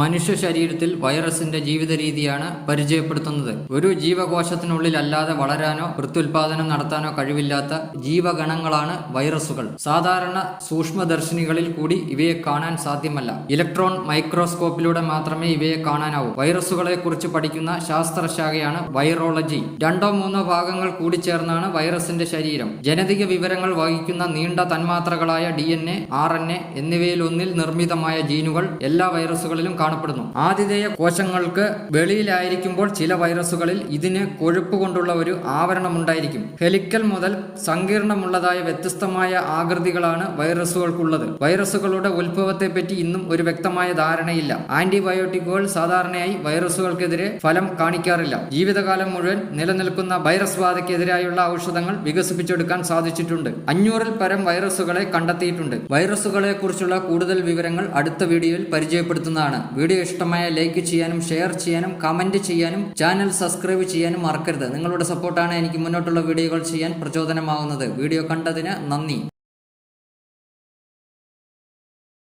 മനുഷ്യ ശരീരത്തിൽ വൈറസിന്റെ ജീവിത രീതിയാണ് പരിചയപ്പെടുത്തുന്നത്. ഒരു ജീവകോശത്തിനുള്ളിൽ അല്ലാതെ വളരാനോ പ്രത്യുൽപാദനം നടത്താനോ കഴിവില്ലാത്ത ജീവഗണങ്ങളാണ് വൈറസുകൾ. സാധാരണ സൂക്ഷ്മദർശിനികളിൽ കൂടി ഇവയെ കാണാൻ സാധ്യമല്ല. ഇലക്ട്രോൺ മൈക്രോസ്കോപ്പിലൂടെ മാത്രമേ ഇവയെ കാണാനാവൂ. വൈറസുകളെ കുറിച്ച് പഠിക്കുന്ന ശാസ്ത്രശാഖയാണ് വൈറോളജി. രണ്ടോ മൂന്നോ ഭാഗങ്ങൾ കൂടി ചേർന്നാണ് വൈറസിന്റെ ശരീരം. ജനതിക വിവരങ്ങൾ വഹിക്കുന്ന നീണ്ട തന്മാത്രകളായ D N A R N A എന്നിവയിലൊന്നിൽ നിർമ്മിതമായ ജീനുകൾ എല്ലാ വൈറസുകളിലും കാണപ്പെടുന്നു. ആതിഥേയ കോശങ്ങൾക്ക് വെളിയിലായിരിക്കുമ്പോൾ ചില വൈറസുകളിൽ ഇതിന് കൊഴുപ്പ് കൊണ്ടുള്ള ഒരു ആവരണമുണ്ടായിരിക്കും. ഹെലിക്കൽ മുതൽ സങ്കീർണമുള്ളതായ വ്യത്യസ്തമായ ആകൃതികളാണ് വൈറസുകൾക്കുള്ളത്. വൈറസുകളുടെ ഉത്ഭവത്തെ പറ്റി ഇന്നും ഒരു വ്യക്തമായ ധാരണയില്ല. ആന്റിബയോട്ടിക്കുകൾ സാധാരണയായി വൈറസുകൾക്കെതിരെ ഫലം കാണിക്കാറില്ല. ജീവിതകാലം മുഴുവൻ നിലനിൽക്കുന്ന വൈറസ് ബാധയ്ക്കെതിരായുള്ള ഔഷധങ്ങൾ വികസിപ്പിച്ചെടുക്കാൻ സാധിച്ചിട്ടുണ്ട്. അഞ്ഞൂറിൽ പരം വൈറസുകളെ കണ്ടെത്തിയിട്ടുണ്ട്. വൈറസുകളെ കുറിച്ചുള്ള കൂടുതൽ വിവരങ്ങൾ അടുത്ത വീഡിയോയിൽ പരിചയപ്പെടുത്തുന്നതാണ്. വീഡിയോ ഇഷ്ടമായ ലൈക്ക് ചെയ്യാനും ഷെയർ ചെയ്യാനും കമന്റ് ചെയ്യാനും ചാനൽ സബ്സ്ക്രൈബ് ചെയ്യാനും മറക്കരുത്. നിങ്ങളുടെ സപ്പോർട്ടാണ് എനിക്ക് മുന്നോട്ടുള്ള വീഡിയോകൾ ചെയ്യാൻ പ്രചോദനമാകുന്നത് വീഡിയോ കണ്ടതിന് നന്ദി.